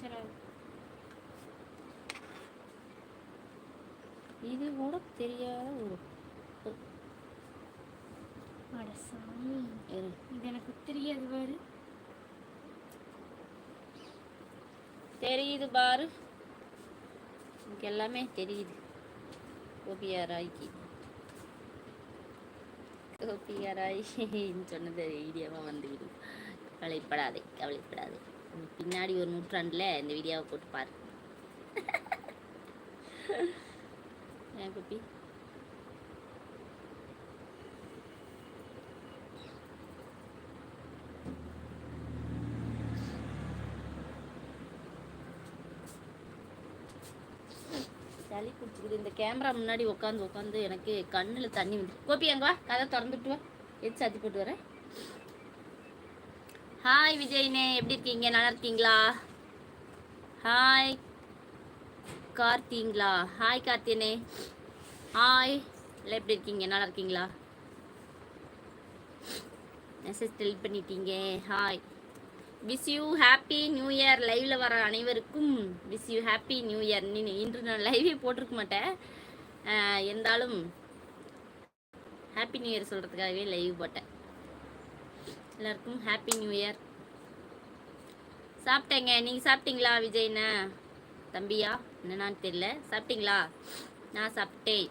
டார்ச்சராக இது கூட தெரியாத அட சாமி. இது எனக்கு தெரியாது பாரு. தெரியுது பாரு. எனக்கு எல்லாமே தெரியுது. கோபியா ராய்க்கு கோபியா ராய் சொன்னது வீடியோவாக வந்துவிடும் கவலைப்படாதே கவலைப்படாதே. பின்னாடி ஒரு நூற்றாண்டில் இந்த வீடியோவை போட்டு பாரு. ஏன் கோபி சளி பிடிச்சிக்குது. இந்த கேமரா முன்னாடி உட்காந்து உட்காந்து எனக்கு கண்ணில் தண்ணி வந்து கோபி அங்க வா. கதை திறந்துட்டு வா. எது சாத்தி போட்டு வரேன் ஹாய் விஜய்னே எப்படி இருக்கீங்க? நல்லா இருக்கீங்களா? ஹாய் கார்த்திங்களா? ஹாய் கார்த்தியனே. ஹாய் எல்லாம் எப்படி இருக்கீங்க? நல்லா இருக்கீங்களா? மெசேஜ் டெலிட் பண்ணிட்டீங்க. Hi wish you happy new year லைவ்ல வர அனைவருக்கும் wish you happy new year இன்று நான் லைவே போட்டிருக்க மாட்டேன். இருந்தாலும் ஹாப்பி நியூ இயர் சொல்கிறதுக்காகவே லைவ் போட்டேன். எல்லாருக்கும் ஹாப்பி நியூ இயர் சாப்பிட்டேங்க. நீங்கள் சாப்பிட்டீங்களா விஜய்ண்ணா தம்பியா? என்னன்னு தெரியல. சாப்பிட்டீங்களா? நான் சாப்பிட்டேன்.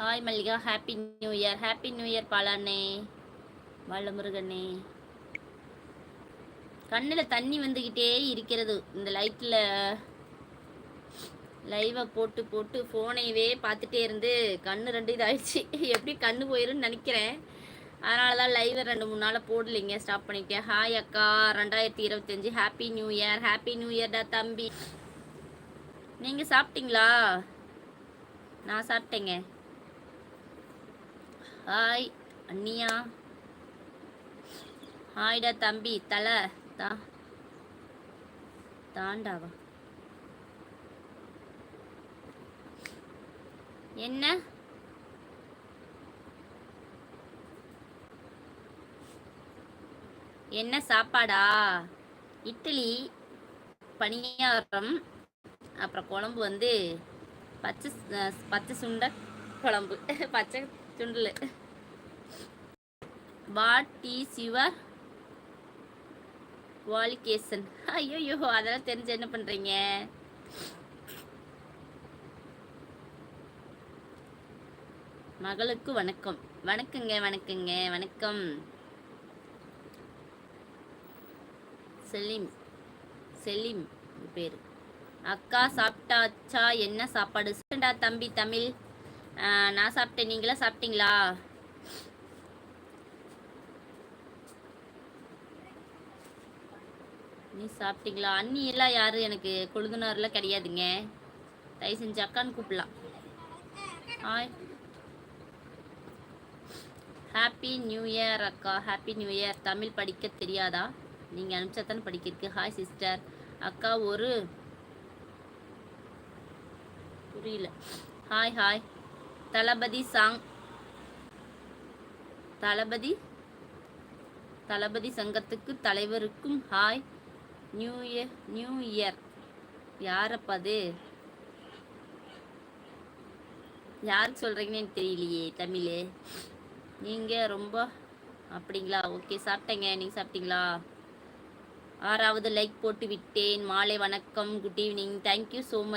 Hi Mallika happy new year happy new year பாலாண்ணே பாலமுருகண்ணே கண்ணில் தண்ணி வந்துக்கிட்டே இருக்கிறது. இந்த லைட்டில் லைவை போட்டு போட்டு ஃபோனையவே பார்த்துட்டே இருந்து கண்ணு ரெண்டு இதாகிடுச்சு எப்படி கண்ணு போயிருன்னு நினைக்கிறேன். அதனால தான் லைவை ரெண்டு மூணு நாளில் போடலைங்க. ஸ்டாப் பண்ணிக்க. ஹாய் அக்கா. ரெண்டாயிரத்தி இருபத்தஞ்சி. Happy new year happy new இயர்டா தம்பி. நீங்கள் சாப்பிட்டீங்களா? நான் சாப்பிட்டேங்க. ஹாய் அண்ணியா. ஹாய்டா தம்பி. தலை. தா. தாண்டாவா? என்ன? என்ன சாப்பாடா? இட்லி பணியாரம் அப்புறம் குழம்பு வந்து பச்சை பச்சை சுண்டை குழம்பு. பச்சை சுண்டல். வாட் இஸ் யுவர் குவாலிஃபிகேஷன் ஐயோ அதெல்லாம் தெரிஞ்சு என்ன பண்ணுறீங்க மகளுக்கு வணக்கம். வணக்கங்க வணக்கங்க வணக்கம். செலீம் செலீம் பேர். அக்கா சாப்பிட்டாச்சா? என்ன சாப்பாடு? சாப்பிட்டா தம்பி தமிழ். நான் சாப்பிட்டேன். நீங்களா சாப்பிட்டீங்களா? நீ சாப்பிட்டீங்களா? அண்ணி எல்லாம் யாரும் எனக்கு கொழுதுனார்லாம் கிடையாதுங்க. தயவு செஞ்சு அக்கான்னு கூப்பிடலாம். ஹாய் ஹாப்பி நியூ இயர் அக்கா. ஹாப்பி நியூ இயர் தமிழ் படிக்க தெரியாதா? நீங்கள் அனுப்பிச்சா தானே படிக்கிறதுக்கு. ஹாய் சிஸ்டர் அக்கா ஒரு புரியல. Hi hi Thalapathy song. Thalapathy Thalapathy சங்கத்துக்கு தலைவருக்கும் hi new year new year யாரப்பா அது? யாருக்கு சொல்கிறீங்கன்னு எனக்கு தெரியலையே தமிழ். நீங்கள் ரொம்ப அப்படிங்களா? ஓகே சாப்பிட்டேங்க. நீங்கள் சாப்பிட்டீங்களா? ஆறாவது லைக் போட்டு விட்டேன். மாலை வணக்கம். Good evening. Thank you so much